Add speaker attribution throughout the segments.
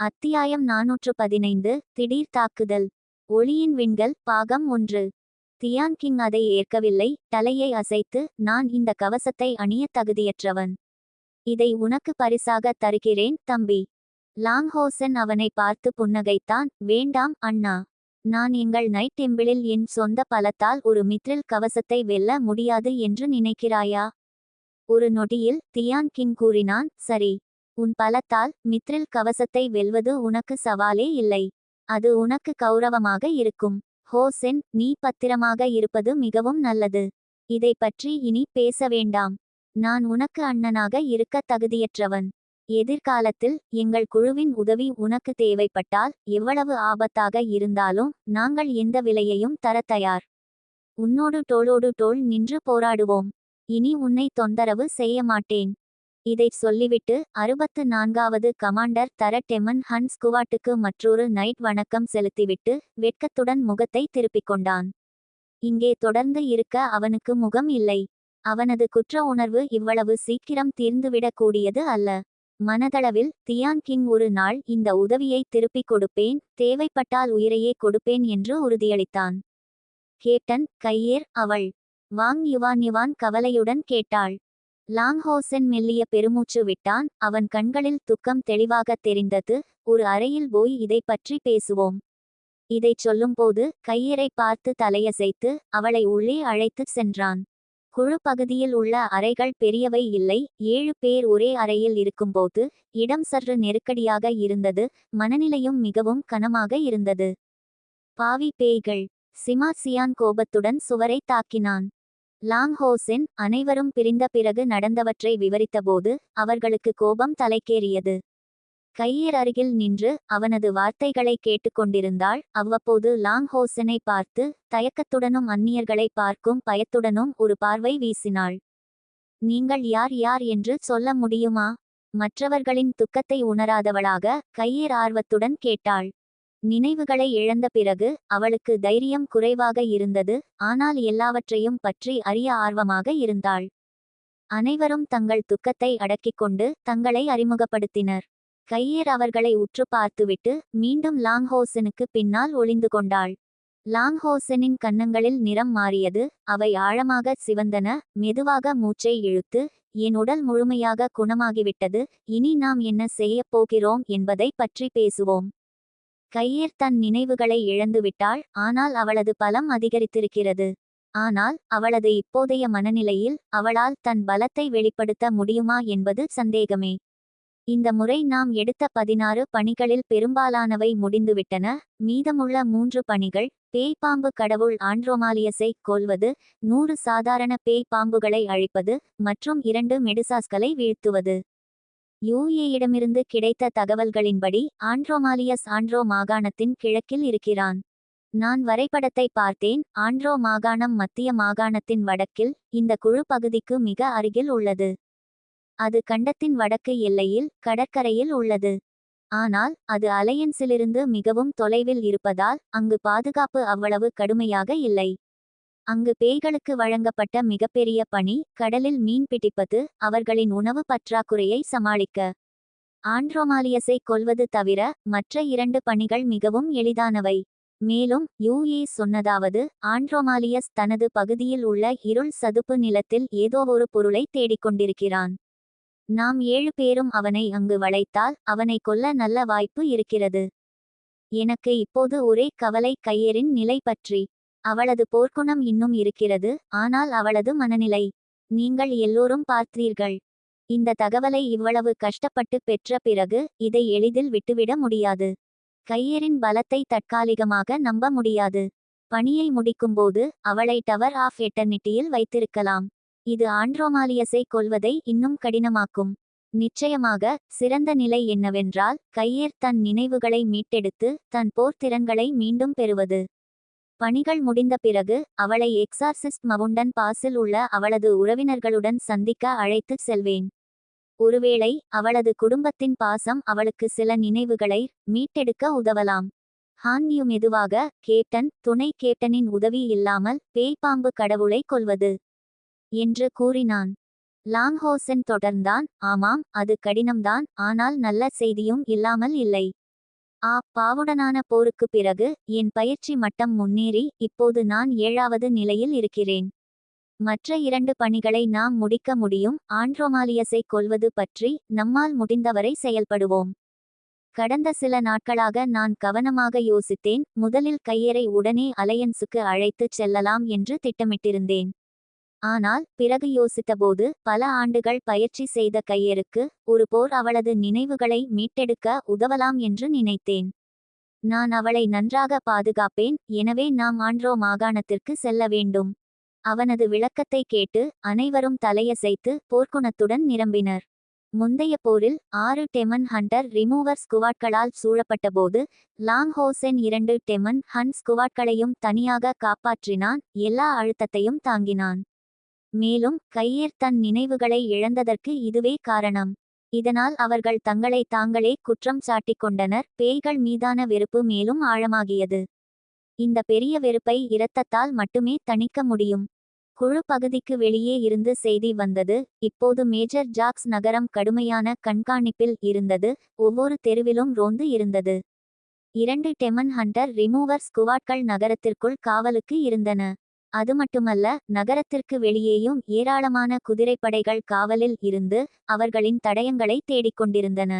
Speaker 1: அத்தியாயம் நாநூற்று பதினைந்து திடீர் தாக்குதல். ஒளியின் விண்கள் பாகம் ஒன்று. தியான் கிங் அதை ஏற்கவில்லை தலையை அசைத்து நான் இந்த கவசத்தை அணியத் தகுதியற்றவன். இதை உனக்கு பரிசாக தருகிறேன் தம்பி. லாங்ஹோசன் அவனை பார்த்து புன்னகைத்தான் வேண்டாம் அண்ணா. நான் எங்கள் நைட் டெம்பிளில் என் சொந்த பலத்தால் ஒரு மித்ரில் கவசத்தை வெல்ல முடியாது என்று நினைக்கிறாயா? ஒரு நொடியில் தியான் கிங் கூறினான் சரி. உன் பலத்தால் மித்ரில் கவசத்தை வெல்வது உனக்கு சவாலே இல்லை. அது உனக்கு கௌரவமாக இருக்கும். ஹோசென் நீ பத்திரமாக இருப்பது மிகவும் நல்லது. இதை பற்றி இனி பேச வேண்டாம். நான் உனக்கு அண்ணனாக இருக்க தகுதியற்றவன். எதிர்காலத்தில் எங்கள் குழுவின் உதவி உனக்கு தேவைப்பட்டால் எவ்வளவு ஆபத்தாக இருந்தாலும் நாங்கள் எந்த விலையையும் தர தயார். உன்னோடு டோளோடு டோல் நின்று போராடுவோம். இனி உன்னை தொந்தரவு செய்ய மாட்டேன். இதைச் சொல்லிவிட்டு அறுபத்து நான்காவது கமாண்டர் தர டெமன் ஹன் ஸ்குவாட்டுக்கு மற்றொரு நைட் வணக்கம் செலுத்திவிட்டு வெட்கத்துடன் முகத்தை திருப்பிக் கொண்டான் இங்கே தொடர்ந்து இருக்க அவனுக்கு முகம் இல்லை. அவனது குற்ற உணர்வு இவ்வளவு சீக்கிரம் தீர்ந்துவிடக்கூடியது அல்ல. மனதளவில் தியான் கிங் ஒரு நாள் இந்த உதவியை திருப்பிக் கொடுப்பேன் தேவைப்பட்டால் உயிரையே கொடுப்பேன் என்று உறுதியளித்தான். கேப்டன் கையேர் அவள். வாங் யுவான் யுவான் கவலையுடன் கேட்டாள். லாங்ஹோசன் மெல்லிய பெருமூச்சு விட்டான். அவன் கண்களில் துக்கம் தெளிவாகத் தெரிந்தது. ஒரு அறையில் போய் இதை பற்றி பேசுவோம். இதைச் சொல்லும்போது கையரை பார்த்து தலையசைத்து அவளை உள்ளே அழைத்துச் சென்றான். குழு பகுதியில் உள்ள அறைகள் பெரியவை இல்லை. ஏழு பேர் ஒரே அறையில் இருக்கும்போது இடம் சற்று நெருக்கடியாக இருந்தது. மனநிலையும் மிகவும் கனமாக இருந்தது. பாவி பேய்கள். சிமா சியான் கோபத்துடன் சுவரை தாக்கினான். லாங் ஹோசென் அனைவரும் பிரிந்த பிறகு நடந்தவற்றை விவரித்தபோது அவர்களுக்கு கோபம் தலைக்கேறியது. கையர் அருகில் நின்று அவனது வார்த்தைகளை கேட்டுக்கொண்டிருந்தாள். அவ்வப்போது லாங்ஹோசனை பார்த்து தயக்கத்துடனும் அந்நியர்களை பார்க்கும் பயத்துடனும் ஒரு பார்வை வீசினாள். நீங்கள் யார் யார் என்று சொல்ல முடியுமா? மற்றவர்களின் துக்கத்தை உணராதவளாக கையேர் ஆர்வத்துடன் கேட்டாள். நினைவுகளை இழந்த பிறகு அவளுக்கு தைரியம் குறைவாக இருந்தது ஆனால் எல்லாவற்றையும் பற்றி அறிய ஆர்வமாக இருந்தாள். அனைவரும் தங்கள் துக்கத்தை அடக்கிக் கொண்டு தங்களை அறிமுகப்படுத்தினர். கையேர் அவர்களை உற்று பார்த்துவிட்டு மீண்டும் லாங்ஹோசனுக்கு பின்னால் ஒளிந்து கொண்டாள். லாங்ஹோசனின் கன்னங்களில் நிறம் மாறியது அவை ஆழமாக சிவந்தன மெதுவாக மூச்சை இழுத்து என் உடல் முழுமையாக குணமாகிவிட்டது இனி நாம் என்ன செய்யப் போகிறோம்? என்பதை பற்றி பேசுவோம். கையீர் தன் நினைவுகளை இழந்துவிட்டாள். ஆனால் அவளது பலம் அதிகரித்திருக்கிறது. ஆனால் அவளது இப்போதைய மனநிலையில் அவளால் தன் பலத்தை வெளிப்படுத்த முடியுமா என்பது சந்தேகமே. இந்த முறை நாம் எடுத்த பதினாறு பணிகளில் பெரும்பாலானவை முடிந்துவிட்டன. மீதமுள்ள மூன்று பணிகள் பேய் பாம்பு கடவுள் ஆண்ட்ரோமாலியஸை கொல்வது நூறு சாதாரண பேய் பாம்புகளை அழிப்பது மற்றும் இரண்டு மெடிசாஸ்களை வீழ்த்துவது. யூஏயிடமிருந்து கிடைத்த தகவல்களின்படி ஆண்ட்ரோமாலியஸ் ஆண்ட்ரோ மாகாணத்தின் கிழக்கில் இருக்கிறான். நான் வரைபடத்தை பார்த்தேன். ஆண்ட்ரோ மாகாணம் மத்திய மாகாணத்தின் வடக்கில் இந்த குழு பகுதிக்கு மிக அருகில் உள்ளது. அது கண்டத்தின் வடக்கு எல்லையில் கடற்கரையில் உள்ளது. ஆனால் அது அலையன்ஸிலிருந்து மிகவும் தொலைவில் இருப்பதால் அங்கு பாதுகாப்பு அவ்வளவு கடுமையாக இல்லை. அங்கு பேய்களுக்கு வழங்கப்பட்ட மிகப்பெரிய பணி கடலில் மீன் பிடிப்பது அவர்களின் உணவு பற்றாக்குறையை சமாளிக்க. ஆண்ட்ரோமாலியஸை கொல்வது தவிர மற்ற இரண்டு பணிகள் மிகவும் எளிதானவை. மேலும் யூஏ சொன்னதாவது ஆண்ட்ரோமாலியஸ் தனது பகுதியில் உள்ள இருள் சதுப்பு நிலத்தில் ஏதோ ஒரு பொருளை தேடிக்கொண்டிருக்கிறான் நாம் ஏழு பேரும் அவனை அங்கு வளைத்தால் அவனை கொல்ல நல்ல வாய்ப்பு இருக்கிறது. எனக்கு இப்போது ஒரே கவலை கையரின் நிலை பற்றி. அவளது போர்க்குணம் இன்னும் இருக்கிறது ஆனால் அவளது மனநிலை. நீங்கள் எல்லோரும் பார்த்தீர்கள். இந்த தகவலை இவ்வளவு கஷ்டப்பட்டு பெற்ற பிறகு இதை எளிதில் விட்டுவிட முடியாது. கையரின் பலத்தை தற்காலிகமாக நம்ப முடியாது. பணியை முடிக்கும்போது அவளை டவர் ஆஃப் எட்டர்னிட்டியில் வைத்திருக்கலாம். இது ஆண்ட்ரோமாலியஸை கொல்வதை இன்னும் கடினமாக்கும். நிச்சயமாக சிறந்த நிலை என்னவென்றால் கையேர் தன் நினைவுகளை மீட்டெடுத்து தன் போர்த்திறன்களை மீண்டும் பெறுவது. பணிகள் முடிந்த பிறகு அவளை எக்ஸார்சிஸ்ட் மவுண்டன் பாஸில் உள்ள அவளது உறவினர்களுடன் சந்திக்க அழைத்துச் செல்வேன். ஒருவேளை அவளது குடும்பத்தின் பாசம் அவளுக்கு சில நினைவுகளை மீட்டெடுக்க உதவலாம். ஹான்யூ மெதுவாக கேப்டன் துணை கேப்டனின் உதவி இல்லாமல் பேய்பாம்பு கடவுளை கொல்வது என்று கூறினான். லாங்ஹோசன் தொடர்ந்தான் ஆமாம் அது கடினம்தான் ஆனால் நல்ல செய்தியும் இல்லாமல் இல்லை. ஆ பாவுடனான போருக்குப் பிறகு என் பயிற்சி மட்டம் முன்னேறி இப்போது நான் ஏழாவது நிலையில் இருக்கிறேன். மற்ற இரண்டு பணிகளை நாம் முடிக்க முடியும். ஆண்ட்ரோமாலியஸை கொல்வது பற்றி நம்மால் முடிந்தவரை செயல்படுவோம். கடந்த சில நாட்களாக நான் கவனமாக யோசித்தேன். முதலில் கையரை உடனே அலையன்ஸுக்கு அழைத்துச் செல்லலாம் என்று திட்டமிட்டிருந்தேன். ஆனால் பிறகு யோசித்தபோது பல ஆண்டுகள் பயிற்சி செய்த கையருக்கு ஒரு போர் அவளது நினைவுகளை மீட்டெடுக்க உதவலாம் என்று நினைத்தேன். நான் அவளை நன்றாக பாதுகாப்பேன் எனவே நாம் ஆண்ட்ரோ மாகாணத்திற்கு செல்ல வேண்டும். அவனது விளக்கத்தை கேட்டு அனைவரும் தலையசைத்து போர்க்குணத்துடன் நிரம்பினர். முந்தைய போரில் ஆறு டெமன் ஹண்டர் ரிமூவர் ஸ்குவாட்களால் சூழப்பட்டபோது லாங் ஹோசென் இரண்டு டெமன் ஹன் ஸ்குவாட்களையும் தனியாக காப்பாற்றினான் எல்லா அழுத்தத்தையும் தாங்கினான். மேலும் கையேர் தன் நினைவுகளை இழந்ததற்கு இதுவே காரணம். இதனால் அவர்கள் தங்களை தாங்களே குற்றம் சாட்டிக் கொண்டனர். பேய்கள் மீதான வெறுப்பு மேலும் ஆழமாகியது. இந்த பெரிய வெறுப்பை இரத்தத்தால் மட்டுமே தணிக்க முடியும். குழு பகுதிக்கு வெளியே இருந்து செய்தி வந்தது. இப்போது மேஜர் ஜாக்ஸ் நகரம் கடுமையான கண்காணிப்பில் இருந்தது. ஒவ்வொரு தெருவிலும் ரோந்து இருந்தது. இரண்டு டெமன் ஹண்டர் ரிமூவர் ஸ்குவாட்கள் நகரத்திற்குள் காவலுக்கு இருந்தன. அது மட்டுமல்ல நகரத்திற்கு வெளியேயும் ஏராளமான குதிரைப்படைகள் காவலில் இருந்து அவர்களின் தடயங்களை தேடிக்கொண்டிருந்தன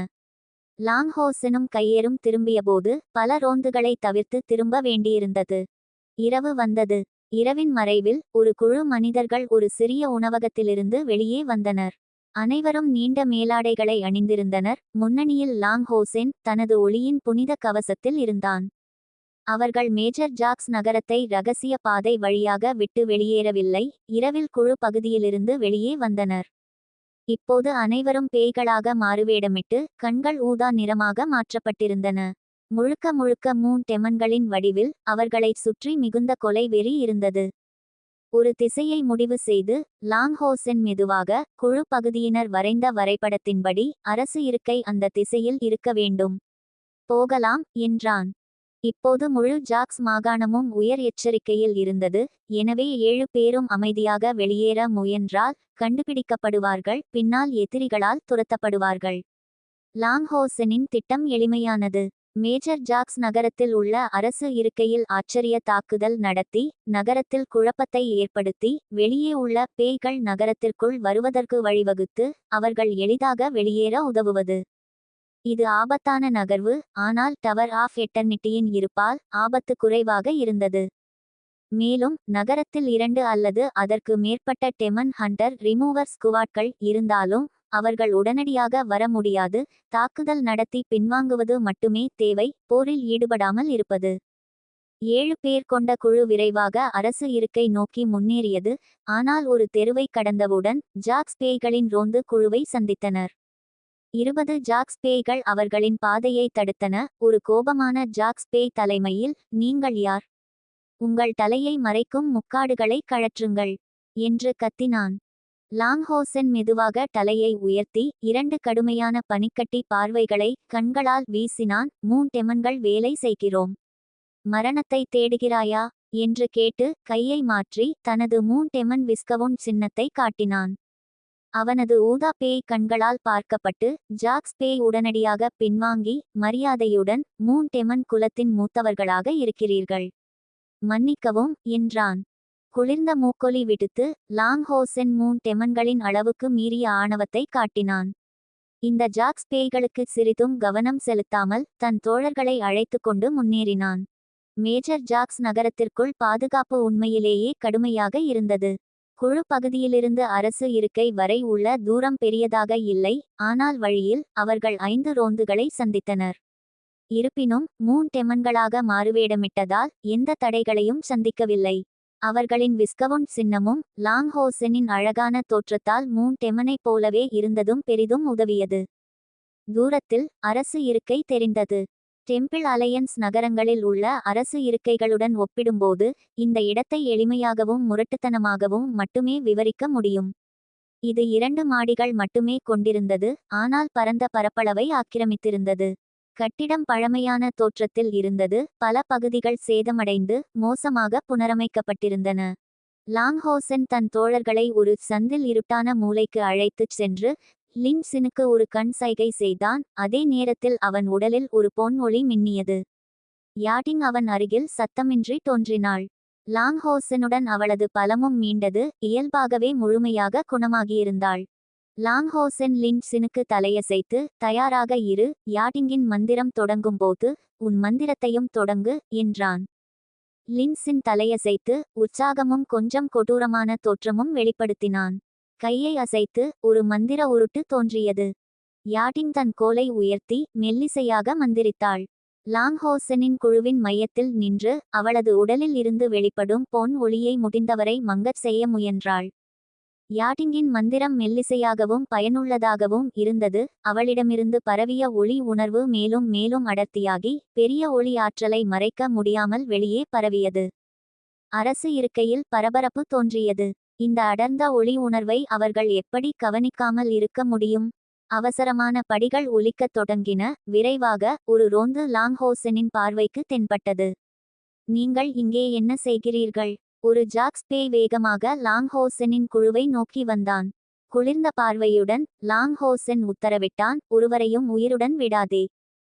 Speaker 1: லாங்ஹோசனும் கையேறும் திரும்பியபோது பல ரோந்துகளை தவிர்த்து திரும்ப வேண்டியிருந்தது. இரவு வந்தது. இரவின் மறைவில் ஒரு குழு மனிதர்கள் ஒரு சிறிய உணவகத்திலிருந்து வெளியே வந்தனர். அனைவரும் நீண்ட மேலாடைகளை அணிந்திருந்தனர். முன்னணியில் லாங்ஹோசென் தனது ஒளியின் புனித கவசத்தில் இருந்தான். அவர்கள் மேஜர் ஜாக்ஸ் நகரத்தை ரகசிய பாதை வழியாக விட்டு வெளியேறவில்லை. இரவில் குழு பகுதியிலிருந்து வெளியே வந்தனர். இப்போது அனைவரும் பேய்களாக மாறுவேடமிட்டு கண்கள் ஊதா நிறமாக மாற்றப்பட்டிருந்தன. முழுக்க முழுக்க மூன் டெமன்களின் வடிவில் அவர்களைச் சுற்றி மிகுந்த கொலை வெறி இருந்தது. ஒரு திசையை முடிவு செய்து லாங்ஹோசென் மெதுவாக குழு பகுதியினர் வரைந்த வரைபடத்தின்படி அரசு இருக்கை அந்த திசையில் இருக்க வேண்டும். போகலாம் என்றான். இப்போது முழு ஜாக்ஸ் மாகாணமும் உயர் எச்சரிக்கையில் இருந்தது. எனவே ஏழு பேரும் அமைதியாக வெளியேற முயன்றால் கண்டுபிடிக்கப்படுவார்கள் பின்னால் எதிரிகளால் துரத்தப்படுவார்கள். லாங்ஹோசனின் திட்டம் எளிமையானது. மேஜர் ஜாக்ஸ் நகரத்தில் உள்ள அரசு இருக்கையில் ஆச்சரிய தாக்குதல் நடத்தி நகரத்தில் குழப்பத்தை ஏற்படுத்தி வெளியே உள்ள பேய்கள் நகரத்திற்குள் வருவதற்கு வழிவகுத்து அவர்கள் எளிதாக வெளியேற உதவுவது. இது ஆபத்தான நகர்வு ஆனால் டவர் ஆஃப் எட்டர்னிட்டியின் இருப்பால் ஆபத்து குறைவாக இருந்தது. மேலும் நகரத்தில் இரண்டு அல்லது அதற்கு மேற்பட்ட டெமன் ஹண்டர் ரிமூவர் ஸ்குவாட்கள் இருந்தாலும் அவர்கள் உடனடியாக வர முடியாது தாக்குதல் நடத்தி பின்வாங்குவது மட்டுமே தேவை போரில் ஈடுபடாமல் இருப்பது. ஏழு பேர் கொண்ட குழு விரைவாக அரசு இருக்கை நோக்கி முன்னேறியது ஆனால் ஒரு தெருவை கடந்தவுடன் ஜாக்ஸ் பேய்களின் ரோந்து குழுவை சந்தித்தனர். இருபது ஜாக்ஸ் பேய்கள் அவர்களின் பாதையை தடுத்தன. ஒரு கோபமான ஜாக்ஸ் பேய் தலைமையில் நீங்கள் யார்? உங்கள் தலையை மறைக்கும் முக்காடுகளை கழற்றுங்கள் என்று கத்தினான். லாங்ஹோசன் மெதுவாக தலையை உயர்த்தி இரண்டு கடுமையான பனிக்கட்டி பார்வைகளை கண்களால் வீசினான். மூன் டெமன்கள் வேலை செய்கிறோம். மரணத்தை தேடுகிறாயா? என்று கேட்டு கையை மாற்றி தனது மூன் டெமன் விஸ்கவுன் சின்னத்தை காட்டினான். அவனது ஊதா பேய் கண்களால் பார்க்கப்பட்டு ஜாக்ஸ் பேய் உடனடியாக பின்வாங்கி மரியாதையுடன் மூன் டெமன் குலத்தின் மூத்தவர்களாக இருக்கிறீர்கள். மன்னிக்கவும் என்றான். குளிர்ந்த மூக்கொலி விடுத்து லாங் ஹோசென் மூன் டெமன்களின் அளவுக்கு மீறிய ஆணவத்தை காட்டினான். இந்த ஜாக்ஸ் பேய்களுக்கு சிறிதும் கவனம் செலுத்தாமல் தன் தோழர்களை அழைத்து கொண்டு முன்னேறினான். மேஜர் ஜாக்ஸ் நகரத்திற்குள் பாதுகாப்பு உண்மையிலேயே கடுமையாக இருந்தது. குழு பகுதியிலிருந்து அரசு இருக்கை வரை உள்ள தூரம் பெரியதாக இல்லை ஆனால் வழியில் அவர்கள் ஐந்து ரோந்துகளை சந்தித்தனர். இருப்பினும் மூன் டெமன்களாக மாறுவேடமிட்டதால் எந்த தடைகளையும் சந்திக்கவில்லை. அவர்களின் விஸ்கவுண்ட் சின்னமும் லாங் ஹோசனின் அழகான தோற்றத்தால் மூன் டெமனைப் போலவே இருந்ததும் பெரிதும் உதவியது. தூரத்தில் அரசு இருக்கை தெரிந்தது. டெம்பிள் அலையன்ஸ் நகரங்களில் உள்ள அரசு இருக்கைகளுடன் ஒப்பிடும்போது இந்த இடத்தை எளிமையாகவும் முரட்டுத்தனமாகவும் மட்டுமே விவரிக்க முடியும். இது இரண்டு மாடிகள் மட்டுமே கொண்டிருந்தது ஆனால் பரந்த பரப்பளவை ஆக்கிரமித்திருந்தது. கட்டிடம் பழமையான தோற்றத்தில் இருந்தது பல பகுதிகள் சேதமடைந்து மோசமாக புனரமைக்கப்பட்டிருந்தன. லாங்ஹோசன் தன் தோழர்களை ஒரு சந்தில் இருட்டான மூலைக்கு அழைத்துச் சென்று லின்சினுக்கு ஒரு கண் சைகை செய்தான். அதே நேரத்தில் அவன் உடலில் ஒரு பொன் ஒளி மின்னியது. யாட்டிங் அவன் அருகில் சத்தமின்றி தோன்றினாள். லாங்ஹோசனுடன் அவளது பலமும் மீண்டது. இயல்பாகவே முழுமையாக குணமாகியிருந்தாள். லாங்ஹோசன் லின்சினுக்கு தலையசைத்து தயாராக இரு. யாட்டிங்கின் மந்திரம் தொடங்கும்போது உன் மந்திரத்தையும் தொடங்கு என்றான். லின்சின் தலையசைத்து உற்சாகமும் கொஞ்சம் கொடூரமான தோற்றமும் வெளிப்படுத்தினான். கையை அசைத்து ஒரு மந்திர உருட்டு தோன்றியது. யாட்டிங் தன் கோலை உயர்த்தி மெல்லிசையாக மந்திரித்தாள். லாங்ஹோசனின் குழுவின் மையத்தில் நின்று அவளது உடலில் இருந்து வெளிப்படும் பொன் ஒளியை முடிந்தவரை மங்கச் செய்ய முயன்றாள். யாட்டிங்கின் மந்திரம் மெல்லிசையாகவும் பயனுள்ளதாகவும் இருந்தது. அவளிடமிருந்து பரவிய ஒளி உணர்வு மேலும் மேலும் அடர்த்தியாகி பெரிய ஒளி ஆற்றலை மறைக்க முடியாமல் வெளியே பரவியது. அரசு இருக்கையில் பரபரப்பு தோன்றியது. இந்த அடர்ந்த ஒளி உணர்வை அவர்கள் எப்படி கவனிக்காமல் இருக்க முடியும்? அவசரமான படிகள் ஒலிக்கத் தொடங்கின விரைவாக ஒரு ரோந்து லாங்ஹோசனின் பார்வைக்கு தென்பட்டது. நீங்கள் இங்கே என்ன செய்கிறீர்கள்? ஒரு ஜாக்ஸ் பேய் வேகமாக லாங்ஹோசனின் குழுவை நோக்கி வந்தான். குளிர்ந்த பார்வையுடன் லாங்ஹோசன் உத்தரவிட்டான் ஒருவரையும் உயிருடன் விடாதே.